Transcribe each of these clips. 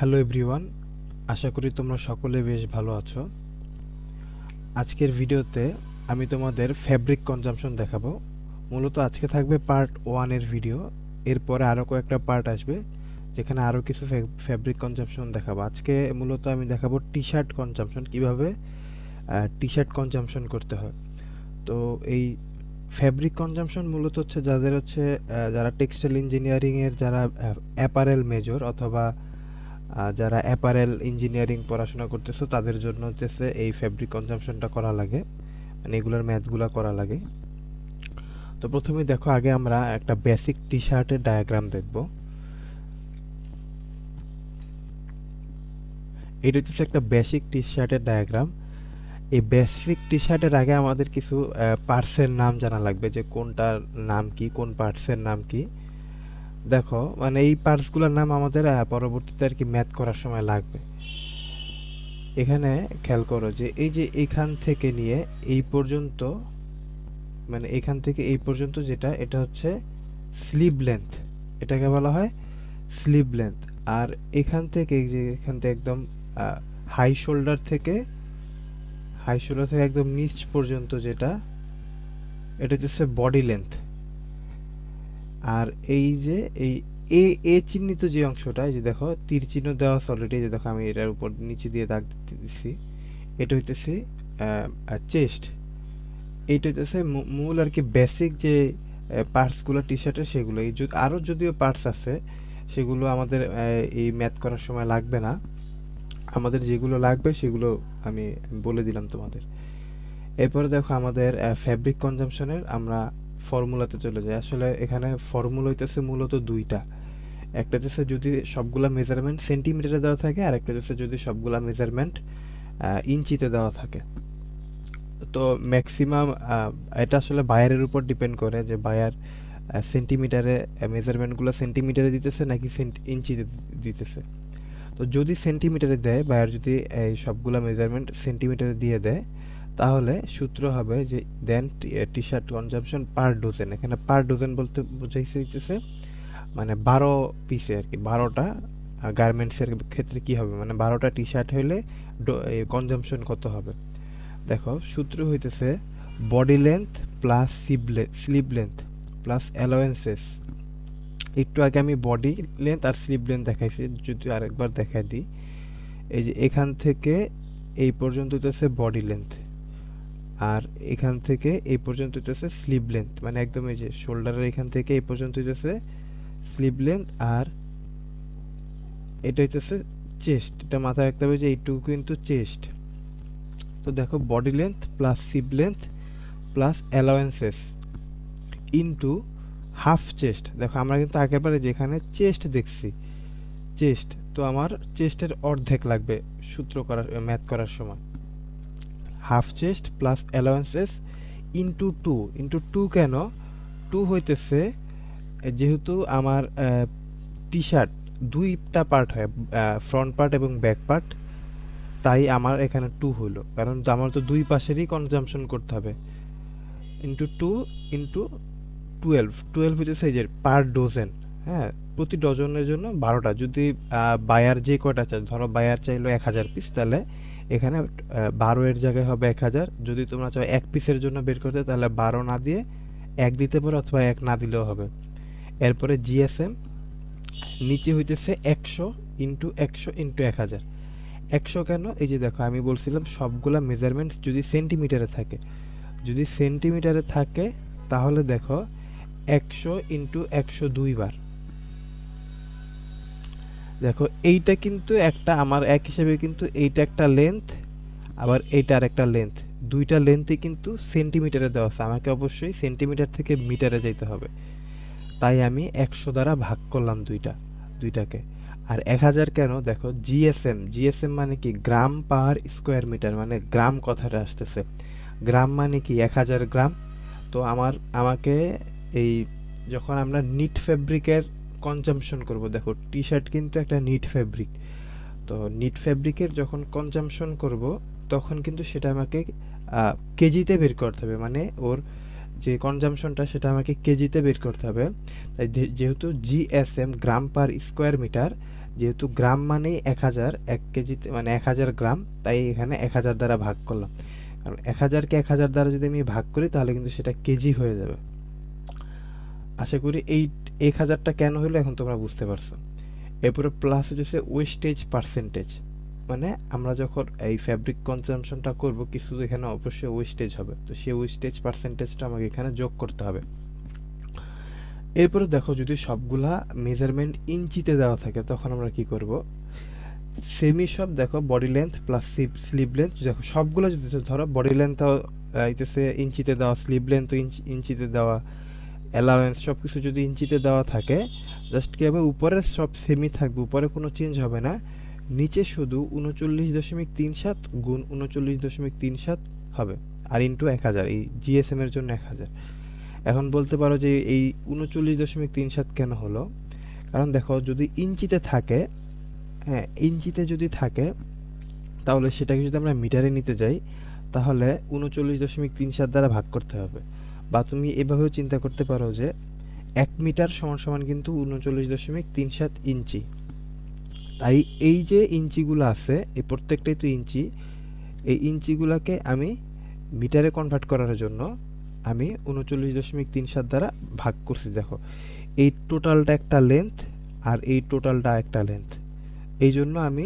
Hello everyone, আশা করি তোমরা সকলে বেশ ভালো আছো। আজকের ভিডিওতে আমি তোমাদের ফ্যাব্রিক কনজাম্পশন দেখাবো। মূলত আজকে থাকবে পার্ট ওয়ানের ভিডিও এরপরে আরও কয়েকটা পার্ট আসবে, যেখানে আরও কিছু ফ্যাব্রিক কনজাম্পশন দেখাবো। আজকে মূলত আমি দেখাবো টি শার্ট কনজাম্পশন কীভাবে টি শার্ট কনজাম্পশন করতে হয়। তো এই ফ্যাব্রিক কনজাম্পশন মূলত হচ্ছে যাদের হচ্ছে যারা টেক্সটাইল ইঞ্জিনিয়ারিংয়ের যারা অ্যাপারেল মেজর অথবা যারা অ্যাপারেল ইঞ্জিনিয়ারিং পড়াশোনা করতেছো, তাদের জন্য হচ্ছে এই ফ্যাব্রিক কনজাম্পশনটা করা লাগে। মানে এগুলোর ম্যাথগুলো করা লাগে। তো প্রথমে দেখো, আগে আমরা একটা বেসিক টি শার্টের ডায়াগ্রাম দেখব। এটা হচ্ছে একটা বেসিক টি শার্টের ডায়াগ্রাম এই বেসিক টি শার্টের আগে আমাদের কিছু পার্টসের নাম জানা লাগবে যে কোনটার নাম কি, কোন পার্টসের নাম কি। দেখো মানে এই পার্টসগুলোর নাম আমাদের পরবর্তীতে আর কি ম্যাথ করার সময় লাগবে। এখানে খেয়াল করো যে এই যে এখান থেকে নিয়ে এই পর্যন্ত মানে এখান থেকে এই পর্যন্ত যেটা, এটা হচ্ছে স্লিভ লেন্থ এটাকে বলা হয় স্লিভ লেন্থ আর এখান থেকে যে এখান থেকে একদম হাই শোল্ডার থেকে হাই শোল্ডার থেকে একদম নিচ পর্যন্ত যেটা, এটা হচ্ছে বডি লেন্থ আর এই যে, এই এ এ চিহ্নিত যে অংশটা, এই যে দেখো, তীর চিহ্ন দেওয়া আছে অলরেডি যে দেখো, আমি এটার উপর নিচে দিয়ে দাগ দিচ্ছি এটা হইতেছে চেস্ট এইটা হইতেছে মূল আর কি বেসিক যে পার্টসগুলো টি শার্টের সেগুলো। এই আরও যদিও পার্টস আছে, সেগুলো আমাদের এই ম্যাথ করার সময় লাগবে না। আমাদের যেগুলো লাগবে, সেগুলো আমি বলে দিলাম তোমাদের। এরপরে দেখো আমাদের ফ্যাব্রিক কনজামশনের আমরা ফর্মুলাতে চলে যাই আসলে এখানে ফর্মুলা হইতেছে মূলত দুইটা। একটা হচ্ছে যদি সবগুলা মেজারমেন্ট সেন্টিমিটারে দেওয়া থাকে, আর একটা হচ্ছে যদি সবগুলা মেজারমেন্ট ইঞ্চিতে দেওয়া থাকে। তো ম্যাক্সিমাম এটা আসলে বায়ারের উপর ডিপেন্ড করে যে বায়ার সেন্টিমিটারে মেজারমেন্টগুলো সেন্টিমিটারে দিতেছে নাকি ইঞ্চিতে দিতেছে। তো যদি সেন্টিমিটারে দেয় বায়ার যদি এই সবগুলা মেজারমেন্ট সেন্টিমিটারে দিয়ে দেয় তাহলে সূত্র হবে যে then T shirt consumption per dozen এখানে পার ডোজেন বলতে বোঝাইছে মানে বারো পিসে আর কি, বারোটা গার্মেন্টসের ক্ষেত্রে কি হবে? মানে বারোটা টি শার্ট হইলে কনজাম্পশন কত হবে? দেখো, সূত্র হইতেছে body length plus sleeve length plus allowances একটু আগে আমি বডি লেন্থ আর স্লিভ লেন্থ দেখাইছি, যদি আরেকবার দেখাই দিই। এই যে এখান থেকে এই পর্যন্ত হইতেছে বডি লেন্থ আর এখান থেকে এই পর্যন্ত হইতেছে স্লিভ লেন্থ মানে একদম এই যে শোল্ডারের এখান থেকে এই পর্যন্ত হইতেছে স্লিভ লেন্থ আর এটা হইতেছে চেস্ট, এটা মাথায় রাখতে হবে যে এইটুকু কিন্তু চেস্ট। তো দেখো body length plus sleeve length plus allowances into half chest দেখো আমরা কিন্তু আগের বারে যেখানে চেস্ট দেখছি চেস্ট তো আমার চেস্টের অর্ধেক লাগবে সূত্র করার ম্যাথ করার সময়। Half chest plus allowances into two into two কেন? টু হইতেছে যেহেতু আমার টি শার্ট দুইটা পার্ট হয় ফ্রন্ট পার্ট এবং ব্যাক পার্ট তাই আমার এখানে টু হলো কারণ আমার তো দুই পাশেরই কনজামশন করতে হবে। Into two into twelve twelve এই যে পার ডোজেন হ্যাঁ প্রতি ডজনের জন্য বারোটা। যদি বায়ার যে কয়টা চাই ধরো বায়ার চাইলো এক হাজার পিস তাহলে এখানে বারো এর জায়গায় হবে এক হাজার। যদি তোমরা চাও এক পিসের জন্য বের করতে, তাহলে বারো না দিয়ে এক দিতে পারো অথবা এক না দিলেও হবে। এরপরে জিএসএম নিচে হইতেছে একশো ইন্টু একশো ইন্টু এক হাজার। একশো কেন? এই যে দেখো, আমি বলছিলাম সবগুলা মেজারমেন্ট যদি সেন্টিমিটারে থাকে। যদি সেন্টিমিটারে থাকে, তাহলে দেখো, একশো ইন্টু একশো দুই বার দেখো, এইটা কিন্তু একটা, আমার এক হিসেবে কিন্তু এইটা একটা লেন্থ আবার এইটা আর একটা লেন্থ দুইটা লেন্থে কিন্তু সেন্টিমিটারে দেওয়া আছে। আমাকে অবশ্যই সেন্টিমিটার থেকে মিটারে যেতে হবে। তাই আমি একশো দ্বারা ভাগ করলাম দুইটা, দুইটাকে। আর এক হাজার কেন? দেখো জিএসএম জিএসএম মানে কি? গ্রাম পার স্কোয়ার মিটার মানে গ্রাম কথাটা আসতেছে। গ্রাম মানে কি? এক হাজার গ্রাম। তো আমার, আমাকে এই, যখন আমরা নিট ফেব্রিকের কনজাম্পশন করব। দেখো টি শার্ট কিন্তু একটা নিট ফেব্রিক তো নিট ফেব্রিকের যখন কনজামশন করব, তখন কিন্তু সেটা আমাকে কেজিতে বের করতে হবে। মানে ওর যে কনজামশনটা সেটা আমাকে কেজিতে বের করতে হবে। তাই যেহেতু GSM gram per square metre যেহেতু গ্রাম মানেই এক হাজার, এক কেজিতে মানে এক হাজার গ্রাম তাই এখানে এক হাজার দ্বারা ভাগ করলাম। কারণ এক হাজারকে এক হাজার দ্বারা যদি আমি ভাগ করি, তাহলে কিন্তু সেটা কেজি হয়ে যাবে। আশা করি এই এক হাজারটা কেন হলো এখন তোমরা বুঝতে পারছ। এরপরে প্লাস হচ্ছে ওয়েস্টেজ পার্সেন্টেজ মানে আমরা যখন এই ফ্যাব্রিক কনজামশনটা করব, কিছু এখানে অবশ্যই ওয়েস্টেজ হবে। তো সেই ওয়েস্টেজ পার্সেন্টেজটা আমাকে এখানে যোগ করতে হবে। এরপরে দেখো, যদি সবগুলা মেজারমেন্ট ইঞ্চিতে দেওয়া থাকে, তখন আমরা কি করব? সেমি সব দেখো body length plus sleeve length দেখো, সবগুলো যদি ধরো বডি লেন্থও আইতেছে ইঞ্চিতে দেওয়া স্লিভ লেন্থ ইঞ্চিতে দেওয়া। অ্যালাওয়েন্স সব কিছু যদি ইঞ্চিতে দেওয়া থাকে জাস্ট কি হবে? উপরে সব সেমি থাকবে, উপরে কোনো চেঞ্জ হবে না। নিচে শুধু উনচল্লিশ দশমিক তিন সাত গুণ উনচল্লিশ দশমিক তিন সাত হবে, আর ইন্টু এক হাজার, এই জিএসএম এর জন্য এক হাজার। এখন বলতে পারো যে এই উনচল্লিশ দশমিক তিন সাত কেন হলো? কারণ দেখো, যদি ইঞ্চিতে থাকে হ্যাঁ ইঞ্চিতে যদি থাকে, তাহলে সেটাকে যদি আমরা মিটারে নিতে যাই, তাহলে উনচল্লিশ দশমিক তিন সাত দ্বারা ভাগ করতে হবে। বা তুমি এভাবেও চিন্তা করতে পারো যে এক মিটার সমান সমান কিন্তু উনচল্লিশ দশমিক তিন সাত ইঞ্চি। তাই এই যে ইঞ্চিগুলো আছে, এই প্রত্যেকটাই তো ইঞ্চি, এই ইঞ্চিগুলোকে আমি মিটারে কনভার্ট করার জন্য আমি উনচল্লিশ দশমিক তিন সাত দ্বারা ভাগ করছি। দেখো, এই টোটালটা একটা লেন্থ আর এই টোটালটা একটা লেন্থ এই জন্য আমি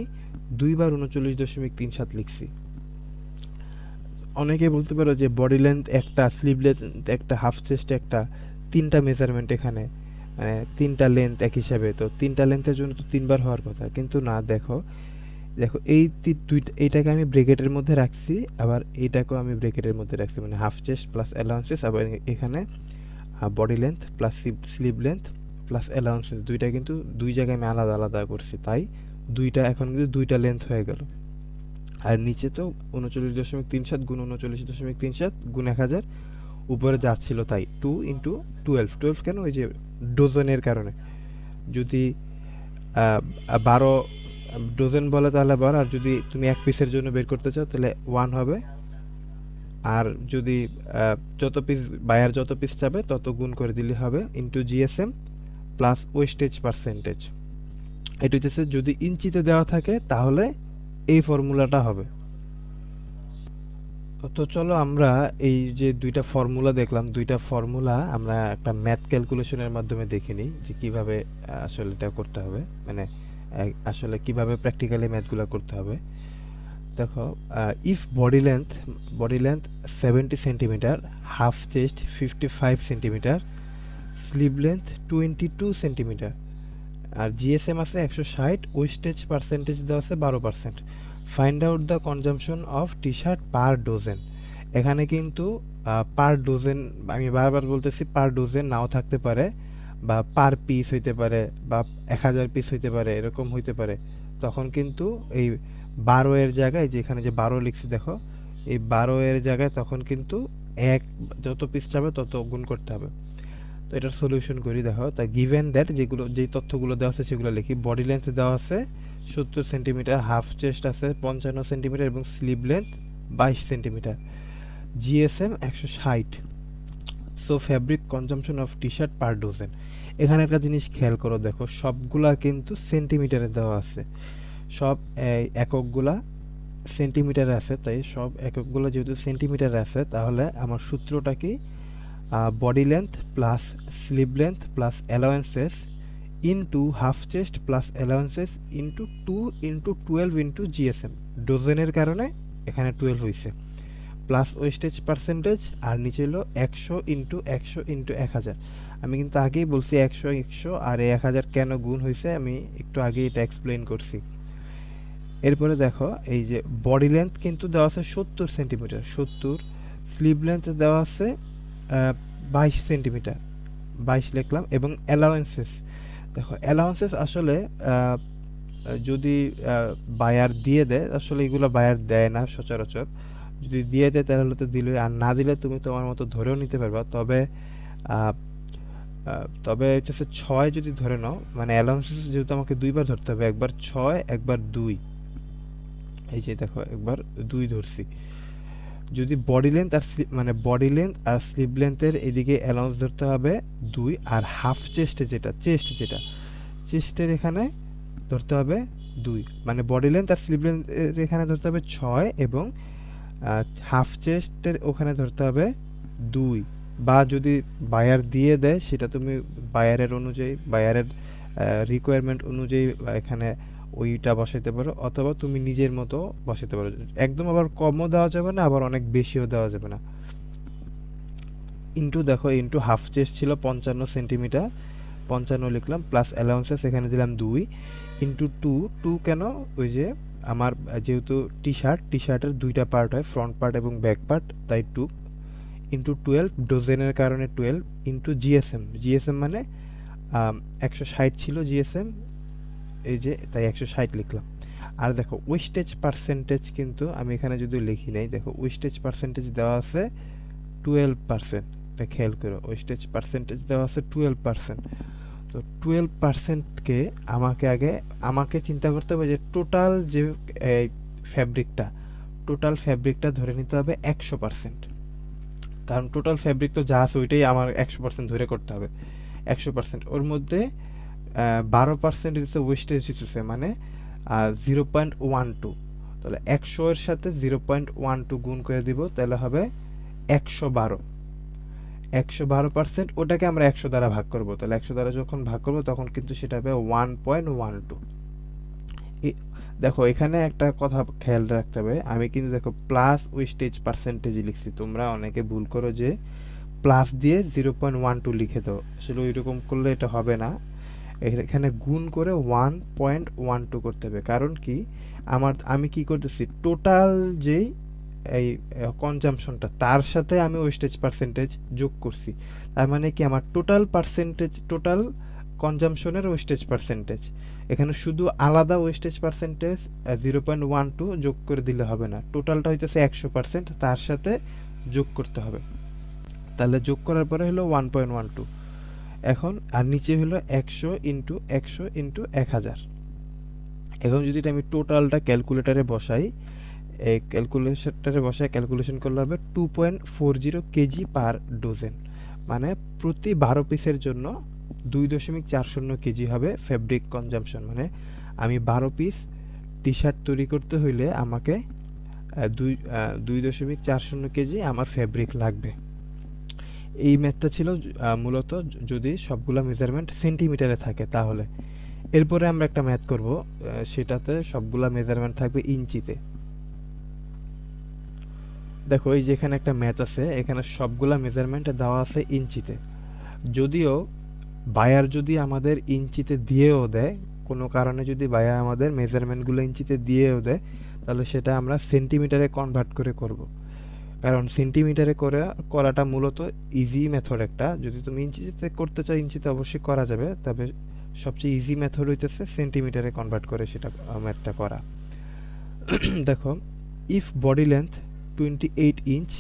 দুইবার উনচল্লিশ দশমিক তিন সাত লিখছি। অনেকে বলতে পারো যে বডি লেন্থ একটা স্লিভ লেন্থ একটা হাফ চেস্ট একটা, তিনটা মেজারমেন্ট এখানে মানে তিনটা লেন্থ এক হিসাবে। তো তিনটা লেন্থের জন্য তো তিনবার হওয়ার কথা। কিন্তু না, দেখো দেখো, এই দুইটা, এইটাকে আমি ব্রেকেটের মধ্যে রাখছি, আবার এইটাকেও আমি ব্রেকেটের মধ্যে রাখছি। মানে হাফ চেস্ট প্লাস অ্যালাউন্সেস আবার এখানে body length plus sleeve length plus allowances দুইটা কিন্তু দুই জায়গায় আমি আলাদা আলাদা করছি। তাই দুইটা, এখন কিন্তু দুইটা লেন্থ হয়ে গেল। আর নিচে তো উনচল্লিশ দশমিক তিন সাত গুণ উনচল্লিশ দশমিক তিন সাত গুণ এক হাজার। উপরে যাচ্ছিল তাই। টু ইন্টু টুয়েলভ টুয়েলভ কেন? ওই যে ডোজনের কারণে। যদি বারো, ডোজেন বলে তাহলে বারো। আর যদি তুমি এক পিসের জন্য বের করতে চাও তাহলে ওয়ান হবে। আর যদি যত পিস বায়ার যত পিস চাবে তত গুণ করে দিলে হবে into GSM plus wastage percentage এটা হচ্ছে যদি ইঞ্চিতে দেওয়া থাকে তাহলে এই ফর্মুলাটা হবে। তো চলো আমরা এই যে দুইটা ফর্মুলা দেখলাম, দুইটা ফর্মুলা আমরা একটা ম্যাথ ক্যালকুলেশনের মাধ্যমে দেখে নিই যে কীভাবে আসলে এটা করতে হবে। মানে আসলে কীভাবে প্র্যাকটিক্যালি ম্যাথগুলো করতে হবে। দেখো if body length body length seventy centimetre half chest fifty five centimetre sleeve length twenty two centimetre R GSM আছে একশো ষাট ওয়েস্টেজ পার্সেন্টেজ দেওয়া আছে বারো percent find out the consumption of T shirt per dozen এখানে কিন্তু পার ডোজেন আমি বারবার বলতেছি পার ডোজেন নাও থাকতে পারে, বা পার পিস হইতে পারে, বা এক হাজার পিস হইতে পারে, এরকম হইতে পারে। তখন কিন্তু এই বারো এর জায়গায় যেখানে যে বারো লিখছি দেখো, এই বারো এর জায়গায় তখন কিন্তু এক, যত পিস যাবে তত গুণ করতে হবে। তো এটার সলিউশন করি, দেখো। তা গিভেন দ্যাট যেগুলো, যেই তথ্যগুলো দেওয়া আছে, সেগুলো লিখি। বডি লেন্থ দেওয়া আছে, সত্তর সেন্টিমিটার হাফ চেস্ট আছে, পঞ্চান্ন সেন্টিমিটার এবং স্লিভ লেন্থ বাইশ সেন্টিমিটার জিএসএম একশো ষাট। So fabric consumption of T shirt per dozen এখানে একটা জিনিস খেয়াল করো, দেখো, সবগুলা কিন্তু সেন্টিমিটারে দেওয়া আছে। সব এককগুলা সেন্টিমিটারে আছে, তাই সব এককগুলো যেহেতু সেন্টিমিটারে আছে, তাহলে আমার সূত্রটা কি? Body length plus sleeve length plus allowances into half chest plus allowances into two into twelve into GSM ডোজেনের কারণে এখানে টুয়েলভ হয়েছে প্লাস ওয়েস্টেজ পার্সেন্টেজ আর নিচে হলো একশো ইন্টু একশো ইন্টু এক হাজার। আমি কিন্তু আগেই বলছি একশো একশো আর এক হাজার কেন গুণ হয়েছে আমি একটু আগেই এটা এক্সপ্লেন করছি। এরপরে দেখো, এই যে বডি লেন্থ কিন্তু দেওয়া আছে সত্তর সেন্টিমিটার সত্তর স্লিভ লেন্থ দেওয়া আছে বাইশ সেন্টিমিটার, বাইশ লিখলাম এবং অ্যালাউন্সেস দেখো অ্যালাউন্সেস আসলে যদি বায়ার দিয়ে দেয়, আসলে এগুলো বায়ার দেয় না সচরাচর। যদি দিয়ে দেয় তাহলে তো দিলে, আর না দিলে তুমি তোমার মতো ধরেও নিতে পারবা। তবে তবে হচ্ছে ছয় যদি ধরে নাও মানে অ্যালাউন্সেস যেহেতু আমাকে দুইবার ধরতে হবে, একবার ছয়, একবার দুই। এই যে দেখো, একবার দুই ধরছি। যদি বডি লেন্থ আর মানে বডি লেন্থ আর স্লিভ লেন্থের এদিকে অ্যালাউন্স ধরতে হবে দুই আর হাফ চেস্টে যেটা চেস্ট যেটা চেস্টের এখানে ধরতে হবে দুই। মানে বডি লেন্থ আর স্লিভ লেন্থের এখানে ধরতে হবে ছয় এবং হাফ চেস্টের ওখানে ধরতে হবে দুই। বা যদি বায়ার দিয়ে দেয়, সেটা তুমি বায়ারের অনুযায়ী বায়ারের রিকোয়ারমেন্ট অনুযায়ী এখানে ওইটা বসাইতে পারো, অথবা তুমি নিজের মতো বসাইতে পারো। একদম আবার কমও দেওয়া যাবে না, আবার অনেক বেশিও দেওয়া যাবে না। ইন্টু দেখো, ইন্টু হাফ চেস্ট ছিল পঞ্চান্ন সেন্টিমিটার, পঞ্চান্ন লিখলাম প্লাস অ্যালাউন্সেস এখানে দিলাম দুই। ইন্টু টু টু কেন? ওই যে আমার যেহেতু টি শার্ট টি শার্টের দুইটা পার্ট হয় ফ্রন্ট পার্ট এবং ব্যাক পার্ট তাই টু। ইন্টু টুয়েলভ ডোজেনের কারণে টুয়েলভ। ইন্টু জিএসএম জিএসএম মানে একশো ষাট ছিল জিএসএম এই যে, তাই একশো ষাট লিখলাম। আর দেখো ওয়েস্টেজ পার্সেন্টেজ কিন্তু আমি এখানে যদি লিখি নাই, দেখো ওয়েস্টেজ পার্সেন্টেজ দেওয়া আছে টুয়েলভ পার্সেন্ট এটা খেয়াল করো ওয়েস্টেজ পার্সেন্টেজ দেওয়া আছে টুয়েলভ পার্সেন্ট তো টুয়েলভ পার্সেন্টকে আমাকে আগে, আমাকে চিন্তা করতে হবে যে টোটাল যে ফ্যাব্রিকটা টোটাল ফ্যাব্রিকটা ধরে নিতে হবে একশো পার্সেন্ট কারণ টোটাল ফ্যাব্রিক তো যা আছে ওইটাই আমার একশো পার্সেন্ট ধরে করতে হবে। একশো পার্সেন্ট ওর মধ্যে বারো পার্সেন্ট দিচ্ছে ওয়েস্টেজ দিতেছে মানে জিরো পয়েন্ট ওয়ান টু তাহলে একশো এর সাথে জিরো পয়েন্ট ওয়ান টু গুণ করে দিব, তাহলে হবে একশো বারো। একশো বারো পার্সেন্ট ওটাকে আমরা একশো দ্বারা ভাগ করব। তাহলে একশো দ্বারা যখন ভাগ করব, তখন কিন্তু সেটা হবে ওয়ান পয়েন্ট ওয়ান টু দেখো, এখানে একটা কথা খেয়াল রাখতে হবে। আমি কিন্তু দেখো প্লাস ওয়েস্টেজ পার্সেন্টেজ লিখছি। তোমরা অনেকে ভুল করো যে প্লাস দিয়ে জিরো পয়েন্ট ওয়ান টু লিখে দাও। আসলে ওইরকম করলে এটা হবে না। এখানে গুণ করে ওয়ান পয়েন্ট ওয়ান টু করতে হবে। কারণ কি? আমার, আমি কি করতেছি? টোটাল যেই এই কনজামশনটা তার সাথে আমি ওয়েস্টেজ পার্সেন্টেজ যোগ করছি। তার মানে কি? আমার টোটাল পার্সেন্টেজ টোটাল কনজামশনের ওয়েস্টেজ পার্সেন্টেজ এখানে শুধু আলাদা wastage percentage zero point one two যোগ করে দিলে হবে না। টোটালটা হইতেছে একশো পার্সেন্ট তার সাথে যোগ করতে হবে। তাহলে যোগ করার পরে হলো ওয়ান পয়েন্ট ওয়ান টু এখন, আর নিচে হলো একশো ইন্টু একশো ইন্টু এক হাজার। এখন যদি আমি টোটালটা ক্যালকুলেটারে বসাই, এই ক্যালকুলেশনটারে বসায় ক্যালকুলেশন করলে হবে two point four zero KG per dozen. মানে প্রতি বারো পিসের জন্য দুই দশমিক চার শূন্য কেজি হবে ফ্যাব্রিক কনজামশন। মানে আমি বারো পিস টি শার্ট তৈরি করতে হইলে আমাকে দুই দুই দশমিক চার শূন্য কেজি আমার ফ্যাব্রিক লাগবে। এই ম্যাথটা ছিল মূলত যদি সবগুলো মেজারমেন্ট সেন্টিমিটারে থাকে তাহলে। এরপরে আমরা একটা ম্যাথ করব সেটাতে সবগুলা মেজারমেন্ট থাকবে ইঞ্চিতে। দেখো, এই যে এখানে একটা ম্যাথ আছে, এখানে সবগুলা মেজারমেন্ট দেওয়া আছে ইঞ্চিতে। যদিও বায়ার যদি আমাদের ইঞ্চিতে দিয়েও দেয়, কোনো কারণে যদি বায়ার আমাদের মেজারমেন্টগুলো ইঞ্চিতে দিয়েও দেয়, তাহলে সেটা আমরা সেন্টিমিটারে কনভার্ট করে করব। কারণ সেন্টিমিটারে করে, করাটা মূলত ইজি মেথড একটা। যদি তুমি ইঞ্চিতে করতে চাও, ইঞ্চিতে অবশ্যই করা যাবে, তবে সবচেয়ে ইজি মেথড হইতেছে সেন্টিমিটারে কনভার্ট করে সেটা ম্যাথটা করা। দেখো if body length twenty eight inch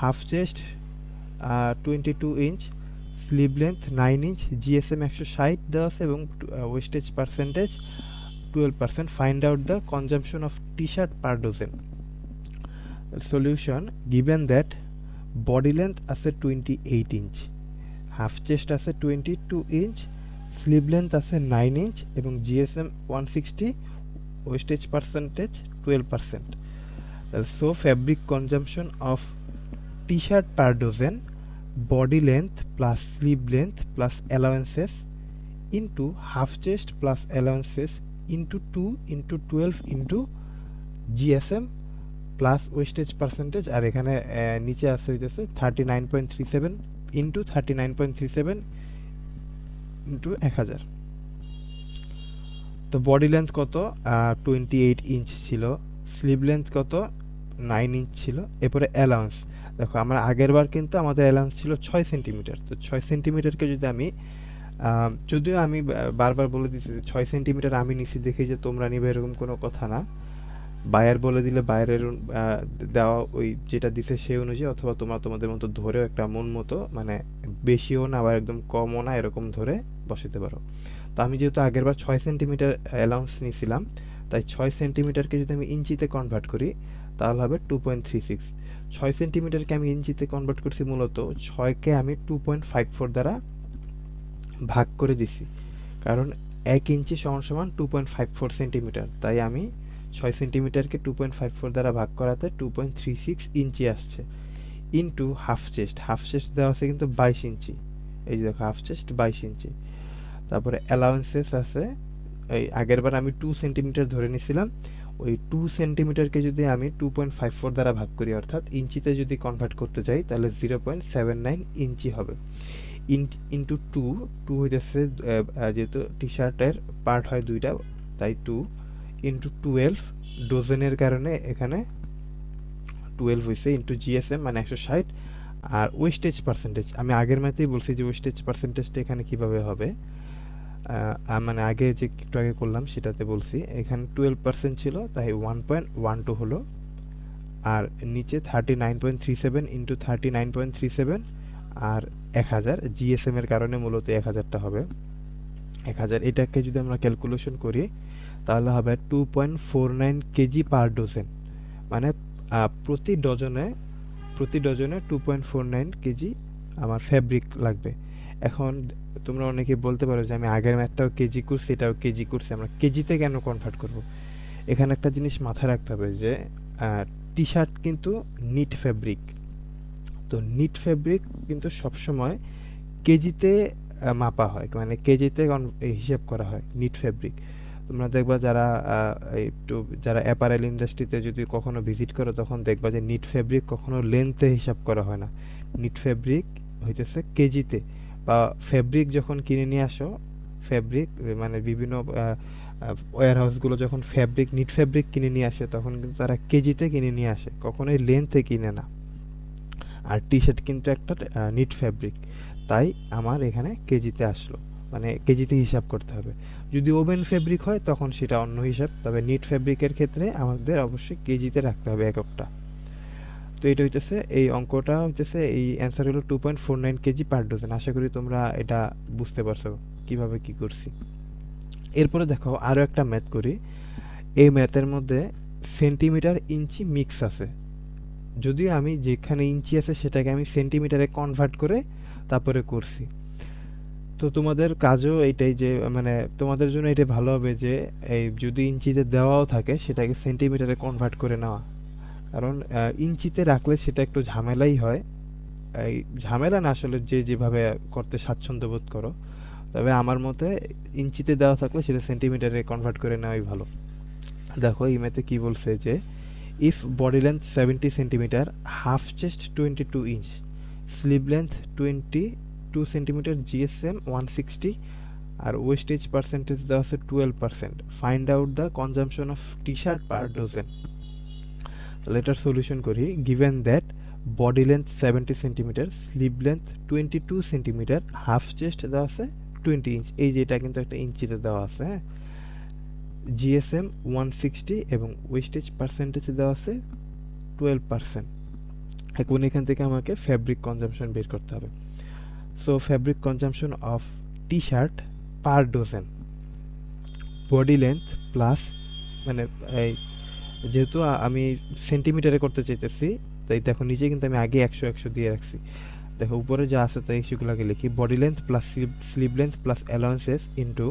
half chest twenty two inch sleeve length nine inch GSM একশো ষাট দেওয়া আছে এবং wastage percentage twelve percent find out the consumption of T shirt per dozen solution given that body length আছে 28 inch half chest আছে 22 inch sleeve length আছে 9 inch এবং GSM 160 wastage percentage 12 percent so fabric consumption of T shirt per dozen body length plus sleeve length plus allowances into half chest plus allowances into two into twelve into GSM plus wastage percentage আর এখানে নিচে আসতে হইতেছে thirty nine point three seven into thirty nine point three seven into এক হাজার। তো body length কত? Twenty eight inch ছিল। Sleeve length কত? নাইন ইঞ্চ ছিল। এরপরে অ্যালাউন্স দেখো, আমরা আগের বার কিন্তু আমাদের অ্যালাউন্স ছিল ছয় সেন্টিমিটার তো ছয় সেন্টিমিটারকে যদি আমি যদিও আমি বারবার বলে দিচ্ছি ছয় সেন্টিমিটার আমি নিছি দেখি যে তোমরা নিবে, এরকম কোনো কথা না। বায়ার বলে দিলে বায়ারের দেওয়া ওই যেটা দিছে সেই অনুযায়ী অথবা তোমরা তোমাদের মতো ধরেও একটা মন মতো মানে বেশিও না আবার একদম কমও না এরকম ধরে বসাতে পারো। তো আমি যেহেতু আগের বার ছয় সেন্টিমিটার অ্যালাউন্স নিয়েছিলাম তাই ছয় সেন্টিমিটারকে যদি আমি ইঞ্চিতে কনভার্ট করি, তাহলে হবে টু পয়েন্ট থ্রি সিক্স ছয় সেন্টিমিটারকে আমি ইঞ্চিতে কনভার্ট করছি মূলত, ছয়কে আমি টু পয়েন্ট ফাইভ ফোর দ্বারা ভাগ করে দিছি। কারণ এক ইঞ্চি সমান সমান two point five four centimetre, তাই আমি ছয় সেন্টিমিটারকে টু পয়েন্ট ফাইভ ফোর দ্বারা ভাগ করাতে টু পয়েন্ট থ্রি সিক্স ইঞ্চি আসছে। Into half chest half chest দেওয়া আছে কিন্তু বাইশ ইঞ্চি। এই যে দেখো হাফ চেস্ট বাইশ ইঞ্চি। তারপরে অ্যালাউন্সেস আছে। এই আগের বার আমি টু সেন্টিমিটার ধরে নিয়েছিলাম। ওই টু সেন্টিমিটারকে যদি আমি টু পয়েন্ট ফাইভ ফোর দ্বারা ভাগ করি, অর্থাৎ ইঞ্চিতে যদি কনভার্ট করতে চাই তাহলে জিরো পয়েন্ট সেভেন নাইন ইঞ্চি হবে। ইন্টু টু টু হইতেছে যেহেতু টি শার্টের পার্ট হয় দুইটা, তাই টু ইন্টু টুয়েলভ ডোজেনের কারণে এখানে টুয়েলভ হয়েছে ইন্টু জিএসএম মানে একশো ষাট, আর ওয়েস্টেজ পার্সেন্টেজ আমি আগের ম্যাথেই বলছি যে ওয়েস্টেজ পার্সেন্টেজটা এখানে কীভাবে হবে? মানে আগে যে একটু আগে করলাম সেটাতে বলছি, এখানে টুয়েলভ পার্সেন্ট ছিল, তাই ওয়ান পয়েন্ট ওয়ান টু হলো, আর নিচে thirty nine point three seven into thirty nine point three seven আর এক হাজার জিএসএম এর কারণে মূলত এক হাজারটা হবে। এক হাজার, এটাকে যদি আমরা ক্যালকুলেশন করি তাহলে হবে two point four nine KG per dozen মানে প্রতি ডজনে প্রতি ডজনে two point four nine KG আমার ফ্যাব্রিক লাগবে। এখন তোমরা অনেকে বলতে পারো যে, আমি আগের ম্যাথটাও কেজি করছি, এটাও কেজি করছি, আমরা কেজিতে কেন কনভার্ট করব? এখানে একটা জিনিস মাথায় রাখতে হবে যে টি শার্ট কিন্তু নিট ফ্যাব্রিক তো নিট ফ্যাব্রিক কিন্তু সবসময় কেজিতে মাপা হয়। মানে কেজিতে হিসাব করা হয় নিট ফ্যাব্রিক তোমরা দেখবা যারা একটু যারা অ্যাপারেল ইন্ডাস্ট্রিতে যদি কখনো ভিজিট করো, তখন দেখবা যে নিট ফ্যাব্রিক কখনো লেন্থে হিসাব করা হয় না। নিট ফ্যাব্রিক হইতেছে কেজিতে। বা ফ্যাব্রিক যখন কিনে নিয়ে আসো ফ্যাব্রিক মানে বিভিন্ন ওয়ার হাউসগুলো যখন ফ্যাব্রিক নিট ফ্যাব্রিক কিনে নিয়ে আসে, তখন কিন্তু তারা কেজিতে কিনে নিয়ে আসে, কখনোই লেন্থে কিনে না। আর টি শার্ট কিন্তু একটা নিট ফ্যাব্রিক তাই আমার এখানে কেজিতে আসলো। মানে কেজিতে হিসাব করতে হবে। যদি ওভেন ফেব্রিক হয়, তখন সেটা অন্য হিসাব। তবে নিট ফেব্রিকের ক্ষেত্রে আমাদের অবশ্যই কেজিতে রাখতে হবে এককটা। তো এটা হইতেছে, এই অঙ্কটা হইতেছে, এই অ্যান্সার হলো two point four nine KG per dozen আশা করি তোমরা এটা বুঝতে পারছ কীভাবে কি করছি। এরপরে দেখো আরও একটা ম্যাথ করি। এই ম্যাথের মধ্যে সেন্টিমিটার ইঞ্চি মিক্স আছে। যদিও আমি যেখানে ইঞ্চি আছে, সেটাকে আমি সেন্টিমিটারে কনভার্ট করে তারপরে করছি। তো তোমাদের কাজও এইটাই যে মানে তোমাদের জন্য এটা ভালো হবে যে, এই যদি ইঞ্চিতে দেওয়াও থাকে, সেটাকে সেন্টিমিটারে কনভার্ট করে নেওয়া। কারণ ইঞ্চিতে রাখলে সেটা একটু ঝামেলাই হয়। এই ঝামেলা না আসলে যে যেভাবে করতে স্বাচ্ছন্দ্য বোধ করো। তবে আমার মতে ইঞ্চিতে দেওয়া থাকলে সেটা সেন্টিমিটারে কনভার্ট করে নেওয়াই ভালো। দেখো ম্যাথে কী বলছে যে if body length seventy centimetre half chest twenty two inch sleeve length twenty two centimetre GSM one sixty R wastage percentage দেওয়া আছে twelve percent find out the consumption of T shirt per dozen later solution করি। Given that body length seventy centimetre sleeve length twenty two centimetre half chest দেওয়া আছে twenty inch এই যে এটা কিন্তু একটা ইঞ্চিতে দেওয়া আছে হ্যাঁ? জিএসএম ওয়ান সিক্সটি এবং ওয়েস্টেজ পার্সেন্টেজ দেওয়া আছে টুয়েলভ পার্সেন্ট এখন এখান থেকে আমাকে ফ্যাব্রিক কনজামশন বের করতে হবে। Fabric consumption of T shirt per dozen body length plus মানে এই যেহেতু আমি সেন্টিমিটারে করতে চাইতেছি, তাই দেখো নিচে কিন্তু আমি আগে একশো একশো দিয়ে রাখছি। দেখো, উপরে যা আছে তাই সেগুলোকে লিখি। Body length plus sleeve length plus allowances into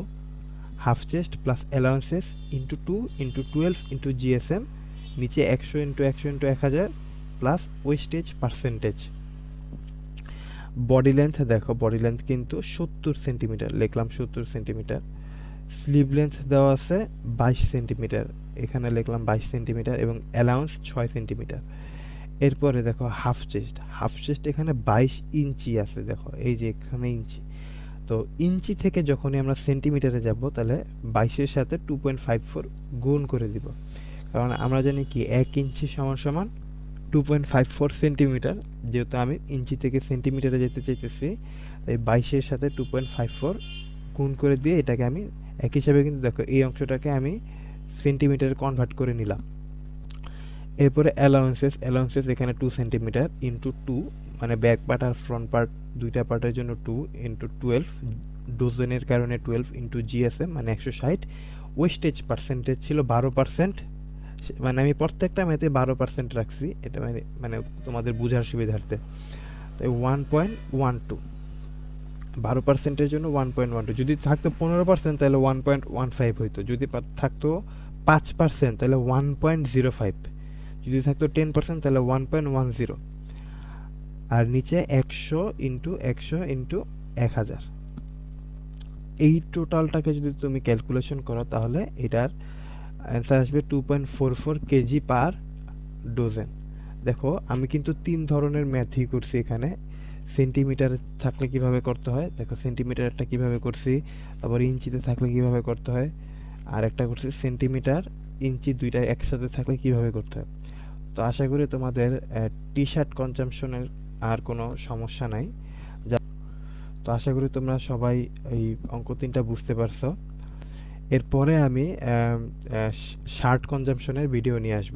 half chest plus allowances into two into twelve into GSM নিচে একশো ইন্টু একশো ইন্টু এক হাজার plus wastage percentage body length দেখো বডি লেন্থ কিন্তু সত্তর সেন্টিমিটার লিখলাম সত্তর সেন্টিমিটার স্লিভ লেন্থ দেওয়া আছে বাইশ সেন্টিমিটার এখানে লিখলাম বাইশ সেন্টিমিটার এবং অ্যালাউন্স ছয় সেন্টিমিটার এরপরে দেখো হাফ চেস্ট হাফ চেস্ট এখানে বাইশ ইঞ্চি আছে, দেখো, এই যে এখানে ইঞ্চি। তো ইঞ্চি থেকে যখনই আমরা সেন্টিমিটারে যাব, তাহলে বাইশের সাথে টু পয়েন্ট ফাইভ ফোর গুণ করে দিব। কারণ আমরা জানি কি, এক ইঞ্চি সমান সমান two point five four centimetre যেহেতু আমি ইঞ্চি থেকে সেন্টিমিটারে যেতে চাইতেছি, তাই বাইশের সাথে টু পয়েন্ট ফাইভ ফোর গুণ করে দিয়ে এটাকে আমি এক হিসাবে কিন্তু দেখো, এই অংশটাকে আমি সেন্টিমিটারে কনভার্ট করে নিলাম। এরপরে অ্যালাউন্সেস অ্যালাউন্সেস এখানে টু সেন্টিমিটার ইন্টু টু মানে ব্যাক পার্ট আর ফ্রন্ট পার্ট দুইটা পার্টের জন্য টু ইন্টু টুয়েলভ ডোজনের কারণে টুয়েলভ ইন্টু জিএসএম মানে একশো ষাট ওয়েস্টেজ পার্সেন্টেজ ছিল বারো পার্সেন্ট মানে আমি প্রত্যেকটা ম্যাথে বারো পার্সেন্ট রাখছি। এটা মানে মানে তোমাদের বোঝার সুবিধার্থে। তাই ওয়ান পয়েন্ট ওয়ান টু বারো point one one point one two যদি থাকতো পনেরো পার্সেন্ট তাহলে ওয়ান পয়েন্ট ওয়ান ফাইভ হইতো। যদি থাকতো পাঁচ পার্সেন্ট তাহলে ওয়ান পয়েন্ট জিরো ফাইভ যদি থাকতো টেন পার্সেন্ট তাহলে ওয়ান পয়েন্ট ওয়ান জিরো আর নিচে একশো ইন্টু একশো ইন্টু এক হাজার। এই টোটালটাকে যদি তুমি ক্যালকুলেশন করো, তাহলে এটার অ্যান্সার আসবে two point four four KG per dozen. দেখো, আমি কিন্তু তিন ধরনের ম্যাথই করছি এখানে। সেন্টিমিটার থাকলে কীভাবে করতে হয়? দেখো সেন্টিমিটারটা কীভাবে করছি? তারপর ইঞ্চিতে থাকলে কীভাবে করতে হয়? আর একটা করছি সেন্টিমিটার ইঞ্চি দুইটা একসাথে থাকলে কীভাবে করতে হয়? তো আশা করি তোমাদের টি শার্ট কনজামশনের আর কোনো সমস্যা নাই। তো আশা করি তোমরা সবাই এই অঙ্ক তিনটা বুঝতে পারছ। এরপরে আমি শার্ট কনজামশনের ভিডিও নিয়ে আসব।